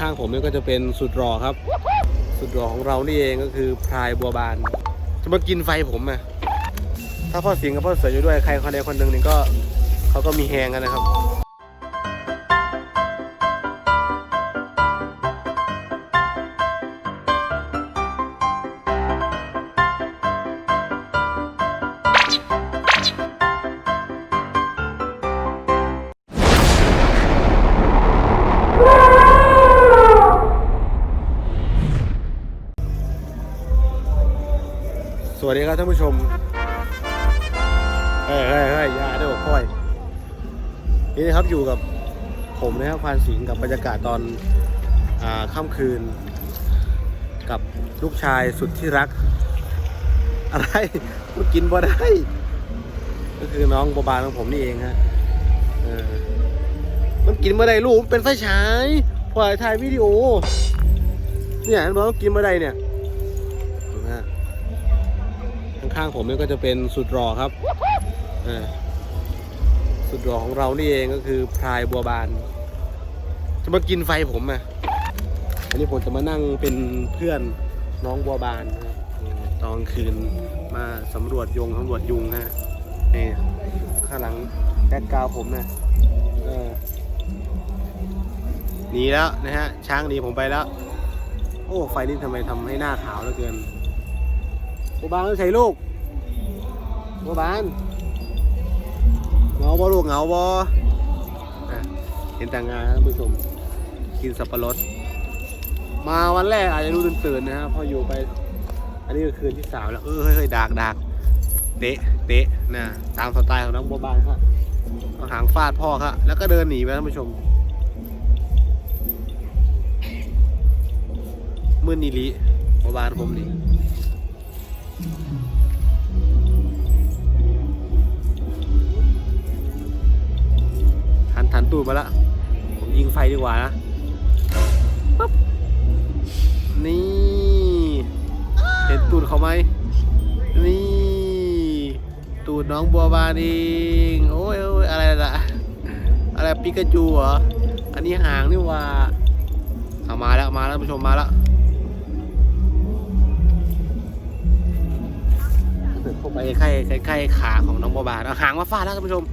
ข้างๆผมนี่ก็จะเป็นสุดรอครับ สุดรอของเรานี่เองก็คือพรายบัวบาน จะมากินไฟผมอะถ้าพ่อสิงกับพ่อเสืออยู่ด้วยใครคนใดคนหนึ่งนี่ก็เขาก็มีแหงกันนะครับ ท่านผู้ชม เฮ้ยเฮ้ยเฮ้ยยาได้บอกพ่อย นี่นะครับอยู่กับผมนะครับควานสิงกับบรรยากาศตอนอค่ำคืน กับลูกชายสุดที่รัก อะไรมันกินบ่ได้ ก็คือน้องบัวบานของผมนี่เองฮะเออมันกินเมื่อใดลูกเป็นไฟฉายพอถ่ายวิดีโอ เนี่ยน้องกินเมื่อใดเนี่ย ข้างๆผมนี่ก็จะเป็นสุดรอครับสุดหล่อของเรานี่เองก็คือพายบัวบาน จะมากินไฟผมอะอันนี้ผมจะมานั่งเป็นเพื่อนน้องบัวบานนะครับนี่ตอนคืนมาสำรวจยงสำรวจยุงนะนี่ข้างหลังแบ็กกราวผมนะเออหนีแล้วนะฮะช้างหนีผมไปแล้ว โอ้ไฟนี่ทำไมทำให้หน้าขาวเหลือเกิน บัวบานต้องใช้ลูกบัวบานเหงาบ่ลูกเหงาบ่เห็นแต่งานท่านผู้ชมกินสับปะรด มาวันแรกอาจจะดูตื่นๆนะครับพออยู่ไป อันนี้ก็คืนที่สามแล้วเออเฮ้ยเฮ้ยดากดากเตะเตะนะตามสไตล์ของน้องบัวบานครับเอาหางฟาดพ่อครับแล้วก็เดินหนีไปท่านผู้ชมมือนีลิบัวบานผมนี่ มาแล้วผมยิงไฟดีกว่านะปั๊บนี่ เห็นตูดเขาไหมนี่ ตูดน้องบัวบานเองโอ้ยอยอะไรล่ะอะไรปิกาจูเหรอ อันนี้หางนี่ว่าเอามาแล้วมาแล้วผู้ชมมาแล้วเข้าไปใกล้ใกล้ใกล้ขาของน้องบัวบานเอาหางมาฟาดแล้วท่านผู้ชม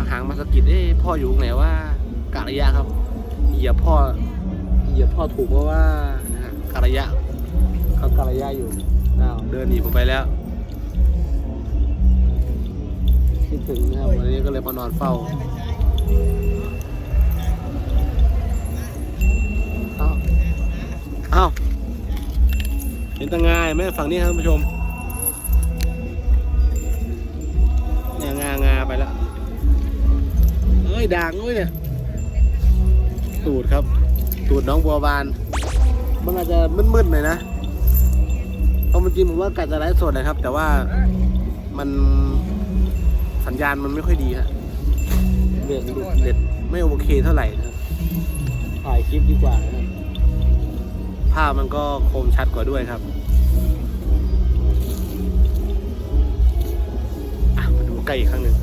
อาหางมาสกิดเอ้พ่ออยู่ไหนว่ากะระยะครับ เหยียบพ่อ เหยียบพ่อถูกเพราะว่านะฮะกะระยะเขากะระยะอยู่อ้าวเดินหนีผมไปแล้วคิดถึงนะครับวันนี้ก็เลยมานอนเฝ้าเอ้าเอ้าเห็นแตางายไหมฝั่งนี้ครับท่านผู้ชม อ้ยด่างเอ้ยเนี่ยตูดครับ ตูดน้องบัวบาน มันอาจจะมืดๆหน่อยนะเพราะมันจริงผมว่ากัดจะไลฟ์สดนะครับ แต่ว่ามันสัญญาณมันไม่ค่อยดีฮะเน็ตเน็ตไม่โอเคเท่าไหร่นะครับถ่ายคลิปดีกว่านะครับภาพมันก็คมชัดกว่าด้วยครับอะมาดูใกล้อีกครั้งหนึ่ง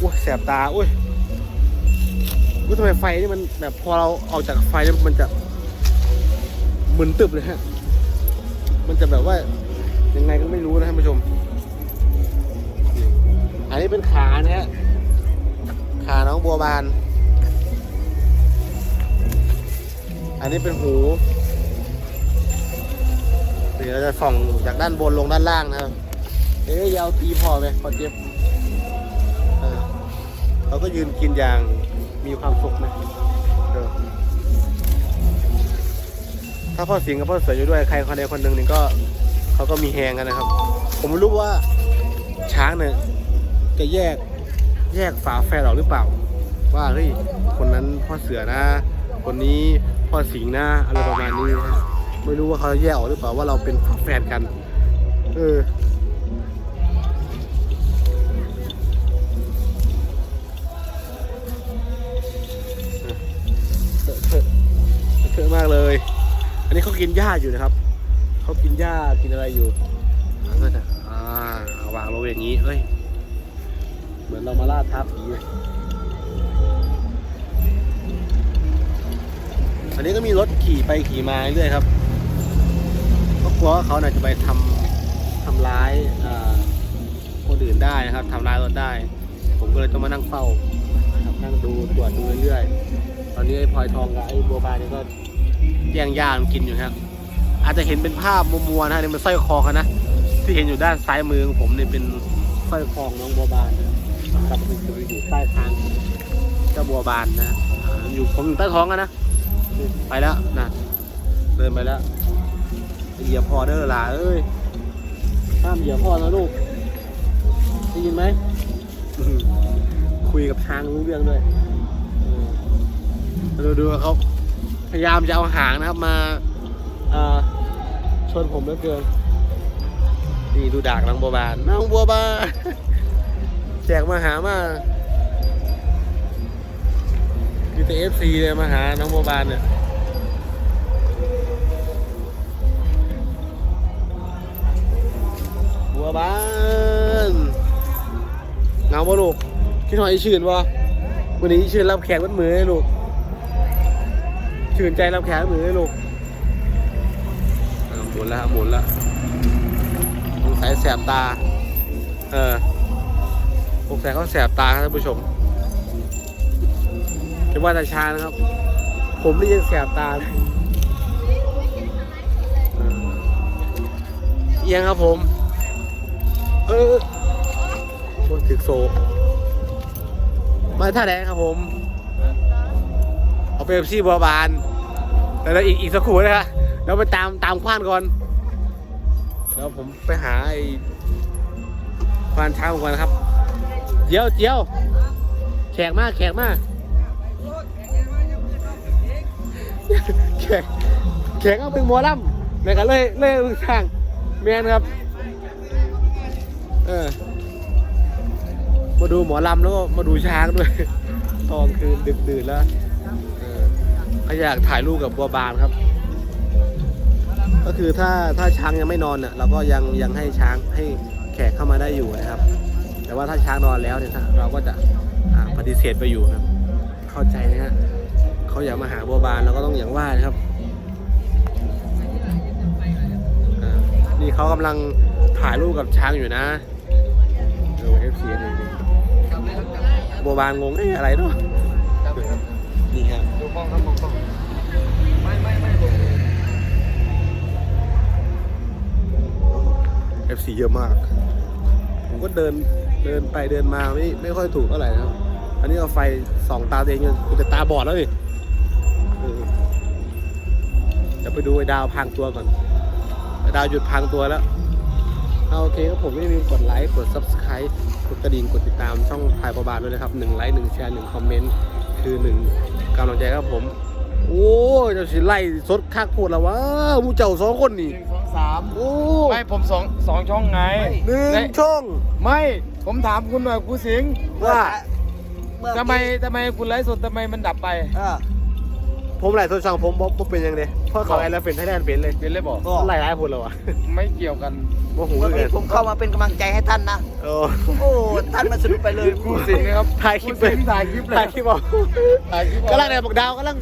อุ้ยแสบตา อุ้ยอุ้ยทำไมไฟนี่มันแบบพอเราออกจากไฟแล้วมันจะมึนตึบเลยฮะ มันจะแบบว่ายังไงก็ไม่รู้นะท่านผู้ชม อันนี้เป็นขานะฮะ ขาน้องบัวบาน อันนี้เป็นหูเดี๋ยวเราจะส่องจากด้านบนลงด้านล่างนะครับ เอ๊ยยาวตีพอไหมพอเจ็บ เราก็ยืนกินอย่างมีความสุขนะเออถ้าพ่อสิงกับพ่อเสืออยู่ด้วยใครคนใดคนหนึ่งนี่ก็เขาก็มีแหงกันนะครับ ผมไม่รู้ว่าช้างเนี่ยจะแยกแยกฝาแฝดออกหรือเปล่า ว่าเฮ้ยคนนั้นพ่อเสือนะ คนนี้พ่อสิงนะอะไรประมาณนี้ไม่รู้ว่าเขาจะแยกออกหรือเปล่าว่าเราเป็นฝาแฝดกัน เออ เถอะมากเลย อันนี้เขากินหญ้าอยู่นะครับ เขากินหญ้ากินอะไรอยู่ก็จะอ่าวางลงอย่างนี้เอ้ย เหมือนเรามาล่าท้าผีอะอันนี้ก็มีรถขี่ไปขี่มาเรื่อยครับก็กลัวว่าเขาน่าจะไปทำทำร้ายคนอื่นได้นะครับทำร้ายรถได้ ผมก็เลยต้องมานั่งเฝ้านั่งดูตรวจดูเรื่อยๆ ตอนนี้ไอ้พลอยทองกับไอ้บัวบานนี่ก็ แย่งย่ามันกินอยู่ครับ อาจจะเห็นเป็นภาพมัวๆนะนี่มันสร้อยคอกันนะที่เห็นอยู่ด้านซ้ายมือของผมเนี่ยเป็นสร้อยคอของน้องบัวบานนะครับมันจะไปอยู่ใต้คางเจ้าบัวบานนะอยู่ผมอยู่ใต้ท้องกันนะไปแล้วนะเดินไปแล้วเหยียบพอเด้อหล่ะเอ้ยห้ามเหยียบพ่อนะลูกได้ยินไหมคุยกับช้างรู้เรื่องด้วยเออดูดูๆเขา พยายามจะเอาหางนะครับมาชนผมเหลือเกินนี่ดูดากนางบัวบานนางบัวบานแจกมาหามาคือแต่เอฟซีเลยมาหาน้องบัวบานเนี่ยบัวบานเงาบ่ลูกคิดหอยอีชื่นบ่วันนี้อีชื่นรับแขกวัดมือให้ลูก ชื่นใจรับแขกวัดมือให้ลูกอ่าหมุนแล้วหมุนแล้วสงสัยแสบตา เออสงสัยเขาแสบตาครับท่านผู้ชมจะว่าแต่ชานะครับ ผมนี่ยังแสบตาเลยเออเอียงครับผม เออโดนถึกโซ มาท่าแดงครับผม เอาไปเอฟซีบัวบาน แต่อีกอีกสักครู่นะฮะแล้วไปตามตามควานก่อนแล้วผมไปหาไอ้ควานช้างก่อนนะครับเจียวเจียวแขกมากแขกมากแขกแขกเอาเป็นหมอลำในกันเลยเลยมึงช่างแมนครับ เออมาดูหมอลำแล้วก็มาดูช้างด้วย ตอนคืนดึกดื่นแล้ว อยากถ่ายรูปกับบัวบานครับ ก็คือถ้าถ้าช้างยังไม่นอนเนี่ยเราก็ยังยังให้ช้างให้แขกเข้ามาได้อยู่นะครับ แต่ว่าถ้าช้างนอนแล้วเนี่ยเราก็จะปฏิเสธไปอยู่ครับ เข้าใจนะฮะเขาอยากมาหาบัวบานเราก็ต้องอย่างว่านะครับนี่เขากำลังถ่ายรูปกับช้างอยู่นะดูเอฟซีนี่บัวบานงงเอ๊ะอะไรเนาะนี่ครับดูกล้องครับมอง FC เยอะมาก ผมก็เดินเดินไปเดินมาไม่ไม่ค่อยถูกเท่าไหร่นะครับ อันนี้เอาไฟสองตาตัวเองจนกูจะตาบอดแล้วนี่เออเดี๋ยวไปดูไอ้ดาวพังตัวก่อนไอ้ดาวหยุดพังตัวแล้วเอาโอเคครับผมไม่ลืมกดไลค์กด subscribe กดกระดิ่งกดติดตามช่องพายประบาลด้วยนะครับหนึ่งไลค์หนึ่งแชร์หนึ่งคอมเมนต์คือหนึ่งกำลังใจครับผม โอ้เจ้าสิไล่สดคักพูดแล้ววะมูเจ้าสองคนนี่ สองสามโอ้ไม่ผมสองสองช่องไงหนึ่งและช่องไม่ผมถามคุณหน่อยครูสิงห์ว่าทำไมทำไมคุณไลฟ์สดทำไมมันดับไป เออผมไหลโทรศัพท์ผมบอกบ่เป็นยังไงเพราะเขาไอ้แล้วเป็นไทยแลนด์เป็นเลยเป็นเลยบอกก็ไหลร้ายพูดแล้ววะไม่เกี่ยวกันว่าหูวันเลนี้ยผมเข้ามาเป็นกำลังใจให้ท่านนะ โอ้โอ้ท่านมาสนุกไปเลยครูสิงห์นะครับถ่ายคลิปครูสิงห์ถ่ายคลิปเลยถ่ายคลิปบอกถ่ายคลิปกำลังเนี่ยบอกดาวกำลัง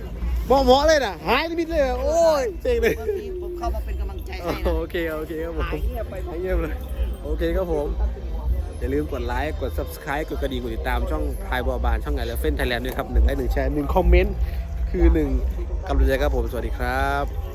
มองหมอเลยน่ะหายนิดเลยอะโอ้ยเจ๋งเลยวันนี้ผมเข้ามาเป็นกำลัง ใจให้นะโอเคโอเคครับผมหายเงียบไปหมหายดเงียบเลยโอเคครับผมอย่าลืมกดไลค์กด subscribe กดกระดิ่งกดติดตามช่องพายบัวบานช่องไงแล้วเฟ้นไทยแลนด์ด้วยครับหนึ่งไลค์หนึ่งแชร์หนึ่งคอมเมนต์คือหนึ่งกำลังใจครับผมสวัสดีครับ